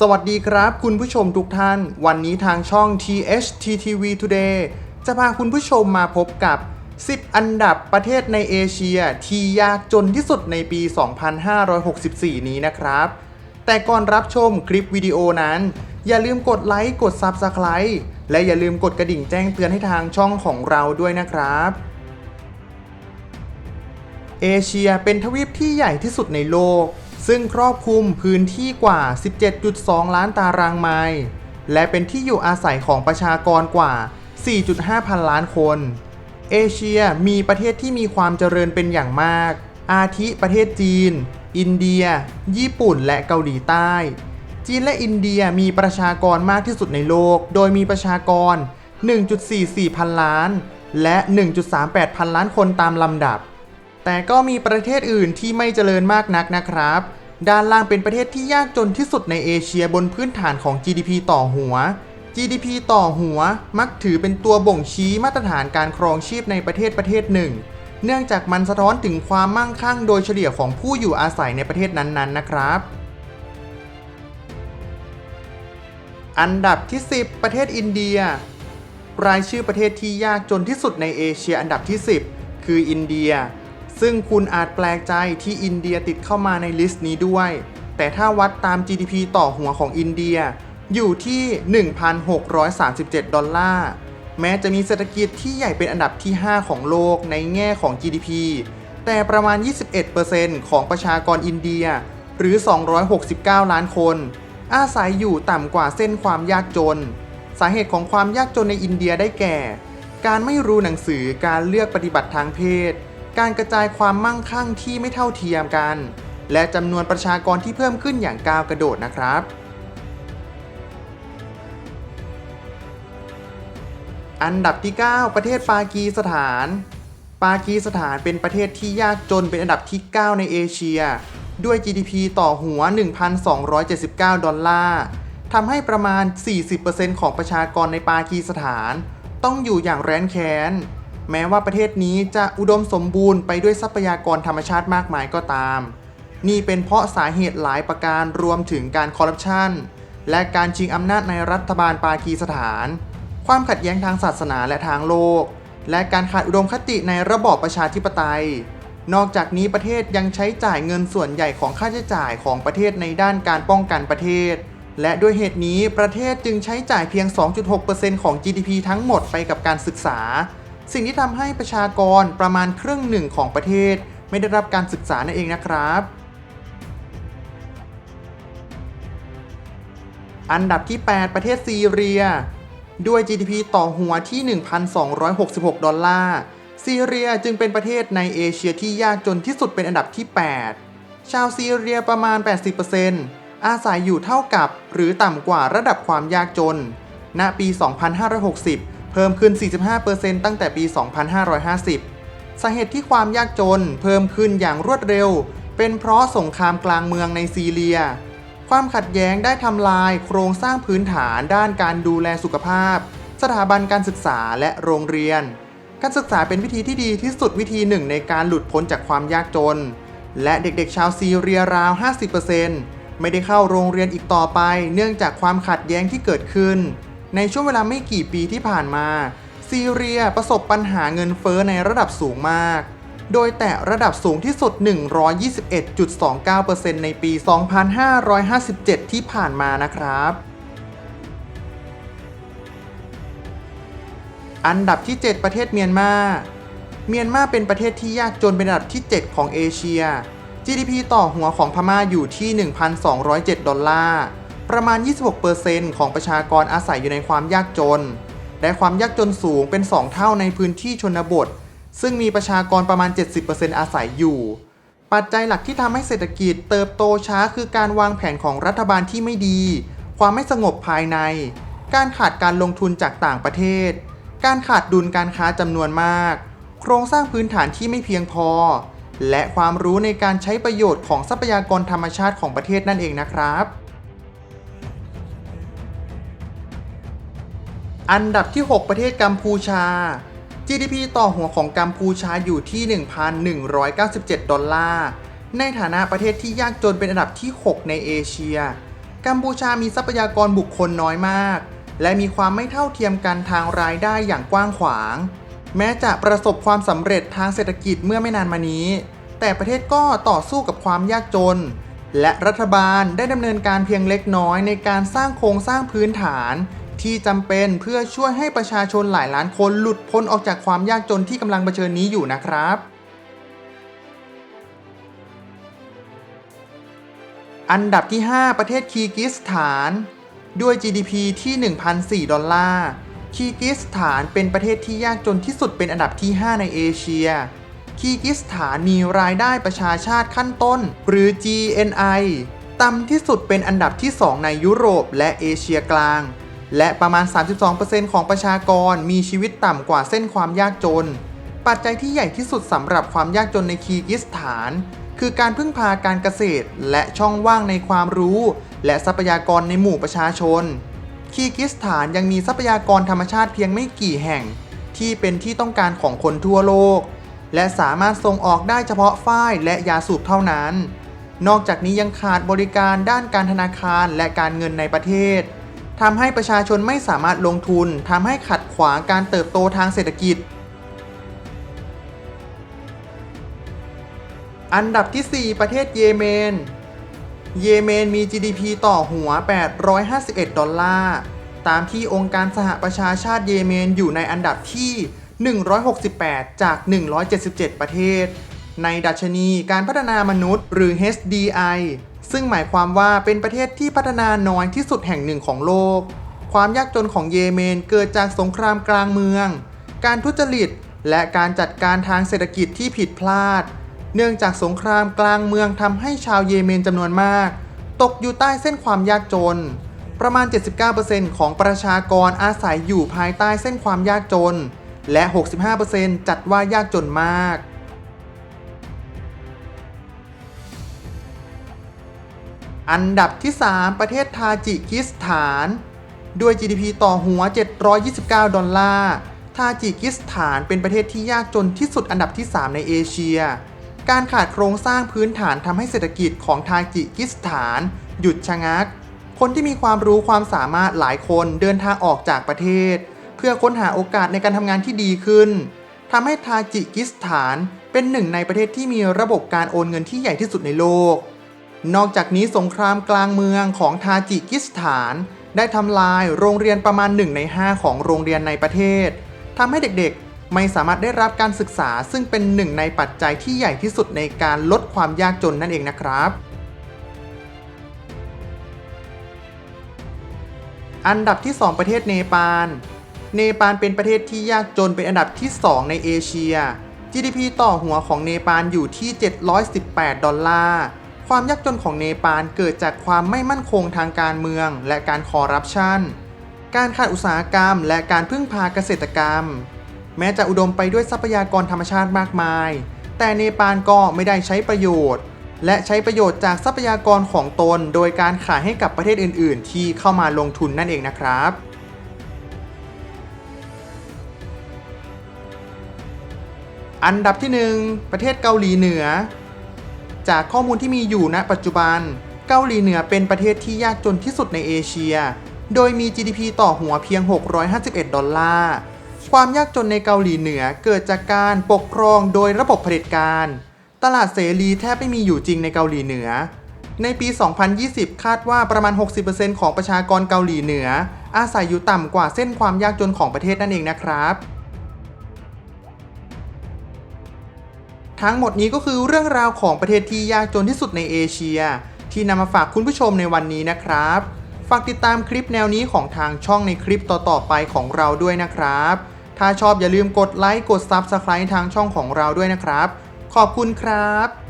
สวัสดีครับคุณผู้ชมทุกท่าน วันนี้ทางช่อง THTTV Today จะพาคุณผู้ชมมาพบกับ 10 อันดับประเทศในเอเชียที่ยากจนที่สุดในปี 2564 นี้นะครับ แต่ก่อนรับชมคลิปวิดีโอนั้น อย่าลืมกดไลค์กด Subscribe และอย่าลืมกดกระดิ่งแจ้งเตือนให้ทางช่องของเราด้วยนะครับเอเชียเป็นทวีปที่ใหญ่ที่สุดในโลก ซึ่งครอบคลุมพื้นที่กว่า 17.2 ล้านตารางไมล์ และเป็นที่อยู่อาศัยของประชากรกว่า 4.5 พันล้านคน เอเชียมีประเทศที่มีความเจริญเป็นอย่างมาก อาทิประเทศจีน อินเดีย ญี่ปุ่น และเกาหลีใต้ จีนและอินเดียมีประชากรมากที่สุดในโลก โดยมีประชากร 1.44 พันล้าน และ 1.38 พันล้านคนตามลำดับ แต่ก็มีประเทศอื่นที่ไม่เจริญมากนักนะครับ ด้านล่างเป็นประเทศที่ยากจนที่สุดในเอเชียบนพื้นฐานของ GDP ต่อหัว GDP ต่อหัวมักถือเป็นตัวบ่งชี้มาตรฐานการครองชีพในประเทศประเทศหนึ่ง เนื่องจากมันสะท้อนถึงความมั่งคั่งโดยเฉลี่ยของผู้อยู่อาศัยในประเทศนั้นๆนะครับอันดับที่ 10 ประเทศอินเดีย รายชื่อประเทศที่ยากจนที่สุดในเอเชียอันดับที่ 10 คืออินเดีย ซึ่งคุณอาจแปลกใจที่อินเดียติดเข้ามาในลิสต์นี้ด้วย แต่ถ้าวัดตาม GDP ต่อหัวของอินเดีย อยู่ที่ 1,637 ดอลลาร์ แม้จะมีเศรษฐกิจที่ใหญ่เป็นอันดับที่ 5 ของโลกในแง่ของ GDP แต่ประมาณ 21%ของประชากรอินเดีย หรือ 269 ล้านคน อาศัยอยู่ต่ำกว่าเส้นความยากจน สาเหตุของความยากจนในอินเดียได้แก่ การไม่รู้หนังสือการเลือกปฏิบัติทางเพศ การกระจายความมั่งคั่งที่ไม่เท่าเทียมกัน และจำนวนประชากรที่เพิ่มขึ้นอย่างก้าวกระโดดนะครับ อันดับที่ 9 ประเทศปากีสถาน ปากีสถานเป็นประเทศที่ยากจนเป็นอันดับที่ 9 ในเอเชีย ด้วย GDP ต่อหัว 1,279 ดอลลาร์ทำให้ประมาณ 40%ของประชากรในปากีสถาน ต้องอยู่อย่างแร้นแค้น แม้ว่าประเทศนี้จะอุดมสมบูรณ์ไปด้วยทรัพยากรธรรมชาติมากมายก็ตาม นี่เป็นเพราะสาเหตุหลายประการรวมถึงการคอร์รัปชันและการชิงอำนาจในรัฐบาลปากีสถาน ความขัดแย้งทางศาสนาและทางโลก และการขาดอุดมคติในระบอบประชาธิปไตย นอกจากนี้ประเทศยังใช้จ่ายเงินส่วนใหญ่ของค่าใช้จ่ายของประเทศในด้านการป้องกันประเทศ และด้วยเหตุนี้ประเทศจึงใช้จ่ายเพียง 2.6%ของ GDP ทั้งหมดไปกับการศึกษา สิ่งที่ทำให้ประชากรประมาณครึ่งหนึ่งของประเทศ ไม่ได้รับการศึกษานั่นเองนะครับ อันดับที่ 8 ประเทศซีเรีย ด้วย GDP ต่อหัวที่ 1,266 ดอลลาร์ซีเรียจึงเป็นประเทศในเอเชียที่ยากจนที่สุดเป็นอันดับที่ 8 ชาวซีเรียประมาณ 80%อาศัยอยู่เท่ากับ หรือต่ำกว่าระดับความยากจน ณ ปี 2560 เพิ่มขึ้น 45%ตั้งแต่ปี 2550 สาเหตุที่ความยากจนเพิ่มขึ้นอย่างรวดเร็ว เป็นเพราะสงครามกลางเมืองในซีเรีย ความขัดแย้งได้ทำลายโครงสร้างพื้นฐานด้านการดูแลสุขภาพ สถาบันการศึกษาและโรงเรียน การศึกษาเป็นวิธีที่ดีที่สุดวิธีหนึ่งในการหลุดพ้นจากความยากจน และเด็กๆชาวซีเรียราว 50%ไม่ได้เข้าโรงเรียนอีกต่อไป เนื่องจากความขัดแย้งที่เกิดขึ้น ในช่วงเวลาไม่กี่ปีที่ผ่านมา ซีเรียประสบปัญหาเงินเฟ้อในระดับสูงมาก โดยแตะระดับสูงที่สุด 121.29%ในปี 2557 ที่ผ่านมานะครับอันดับที่ 7 ประเทศเมียนมา เมียนมาเป็นประเทศที่ยากจนเป็นอันดับที่ 7 ของเอเชีย GDP ต่อหัวของพม่าอยู่ที่ 1,207 ดอลลาร์ ประมาณ 26%ของประชากรอาศัยอยู่ในความยากจน และความยากจนสูงเป็น 2 เท่าในพื้นที่ชนบท ซึ่งมีประชากรประมาณ 70%อาศัยอยู่ ปัจจัยหลักที่ทำให้เศรษฐกิจเติบโตช้าคือการวางแผนของรัฐบาลที่ไม่ดี ความไม่สงบภายใน การขาดการลงทุนจากต่างประเทศ การขาดดุลการค้าจำนวนมาก โครงสร้างพื้นฐานที่ไม่เพียงพอ และความรู้ในการใช้ประโยชน์ของทรัพยากรธรรมชาติของประเทศนั่นเองนะครับ อันดับที่ 6 ประเทศกัมพูชา GDP ต่อหัวของกัมพูชาอยู่ที่ 1,197 ดอลลาร์ ในฐานะประเทศที่ยากจนเป็นอันดับที่ 6 ในเอเชีย กัมพูชามีทรัพยากรบุคคลน้อยมาก และมีความไม่เท่าเทียมกันทางรายได้อย่างกว้างขวาง แม้จะประสบความสำเร็จทางเศรษฐกิจเมื่อไม่นานมานี้ แต่ประเทศก็ต่อสู้กับความยากจน และรัฐบาลได้ดำเนินการเพียงเล็กน้อยในการสร้างโครงสร้างพื้นฐาน ที่จำเป็นเพื่อช่วยให้ประชาชนหลายล้านคนหลุดพ้นออกจากความยากจนที่กำลังเผชิญนี้อยู่นะครับอันดับที่ 5 ประเทศคีกิสถาน ด้วย GDP ที่ 1,004 ดอลลาร์ คีกิสถานเป็นประเทศที่ยากจนที่สุดเป็นอันดับที่ 5 ในเอเชีย คีกิสถานมีรายได้ประชาชาติขั้นต้น หรือ GNI ต่ำที่สุดเป็นอันดับที่ 2 ในยุโรปและเอเชียกลาง และประมาณ 32%ของประชากรมีชีวิตต่ำกว่าเส้นความยากจน ปัจจัยที่ใหญ่ที่สุดสำหรับความยากจนในคีกิสถาน คือการพึ่งพาการเกษตร และช่องว่างในความรู้ และทรัพยากรในหมู่ประชาชน คีกิสถานยังมีทรัพยากรธรรมชาติเพียงไม่กี่แห่ง ที่เป็นที่ต้องการของคนทั่วโลก และสามารถส่งออกได้เฉพาะฝ้ายและยาสูบเท่านั้น นอกจากนี้ยังขาดบริการด้านการธนาคารและการเงินในประเทศ ทำให้ประชาชนไม่สามารถลงทุนทำให้ขัดขวางการเติบโตทางเศรษฐกิจ อันดับที่ 4 ประเทศเยเมน เยเมนมี GDP ต่อหัว 851 ดอลลาร์ ตามที่องค์การสหประชาชาติเยเมนอยู่ในอันดับที่ 168 จาก 177 ประเทศ ในดัชนีการพัฒนามนุษย์หรือ HDI ซึ่งหมายความว่าเป็นประเทศที่พัฒนาน้อยที่สุดแห่งหนึ่งของโลก ความยากจนของเยเมนเกิดจากสงครามกลางเมือง การทุจริต และการจัดการทางเศรษฐกิจที่ผิดพลาด เนื่องจากสงครามกลางเมืองทำให้ชาวเยเมนจำนวนมาก ตกอยู่ใต้เส้นความยากจน ประมาณ 79%ของประชากรอาศัยอยู่ภายใต้เส้นความยากจน และ 65%จัดว่ายากจนมาก อันดับที่ 3 ประเทศทาจิกิสถาน ด้วย GDP ต่อหัว 729 ดอลลาร์ทาจิกิสถานเป็นประเทศที่ยากจนที่สุดอันดับที่ 3 ในเอเชีย การขาดโครงสร้างพื้นฐานทำให้เศรษฐกิจของทาจิกิสถาน หยุดชะงัก คนที่มีความรู้ความสามารถหลายคนเดินทางออกจากประเทศ เพื่อค้นหาโอกาสในการทำงานที่ดีขึ้นทำให้ทาจิกิสถานเป็นหนึ่งในประเทศที่มีระบบการโอนเงินที่ใหญ่ที่สุดในโลก นอกจากนี้สงครามกลางเมืองของทาจิกิสถาน ได้ทำลายโรงเรียนประมาณ 1 ใน 5 ของโรงเรียนในประเทศทำให้เด็กๆ ไม่สามารถได้รับการศึกษา ซึ่งเป็นหนึ่งในปัจจัยที่ใหญ่ที่สุดในการลดความยากจนนั่นเองนะครับ อันดับที่ 2 ประเทศเนปาล เนปาลเป็นประเทศที่ยากจนเป็นอันดับที่ 2 ในเอเชีย GDP ต่อหัวของเนปาลอยู่ที่ 718 ดอลลาร์ ความยากจนของเนปาลเกิดจากความไม่มั่นคงทางการเมืองและการคอร์รัปชัน การขาดอุตสาหกรรมและการพึ่งพาเกษตรกรรม แม้จะอุดมไปด้วยทรัพยากรธรรมชาติมากมาย แต่เนปาลก็ไม่ได้ใช้ประโยชน์ และใช้ประโยชน์จากทรัพยากรของตน โดยการขายให้กับประเทศอื่น ๆ ที่เข้ามาลงทุนนั่นเองนะครับอันดับที่ 1 ประเทศเกาหลีเหนือ จากข้อมูลที่มีอยู่ณปัจจุบัน เกาหลีเหนือเป็นประเทศที่ยากจนที่สุดในเอเชีย โดยมี GDP ต่อหัวเพียง 651 ดอลลาร์ ความยากจนในเกาหลีเหนือเกิดจากการปกครองโดยระบบเผด็จการ ตลาดเสรีแทบไม่มีอยู่จริงในเกาหลีเหนือ ในปี 2020 คาดว่าประมาณ 60%ของประชากรเกาหลีเหนือ อาศัยอยู่ต่ำกว่าเส้นความยากจนของประเทศนั่นเองนะครับ ทั้งหมดนี้ก็คือเรื่องราวของประเทศที่ยากจนที่สุดในเอเชีย ที่นำมาฝากคุณผู้ชมในวันนี้นะครับ ฝากติดตามคลิปแนวนี้ของทางช่องในคลิปต่อๆไปของเราด้วยนะครับ ถ้าชอบอย่าลืมกดไลค์กด Subscribe ทางช่องของเราด้วยนะครับ ขอบคุณครับ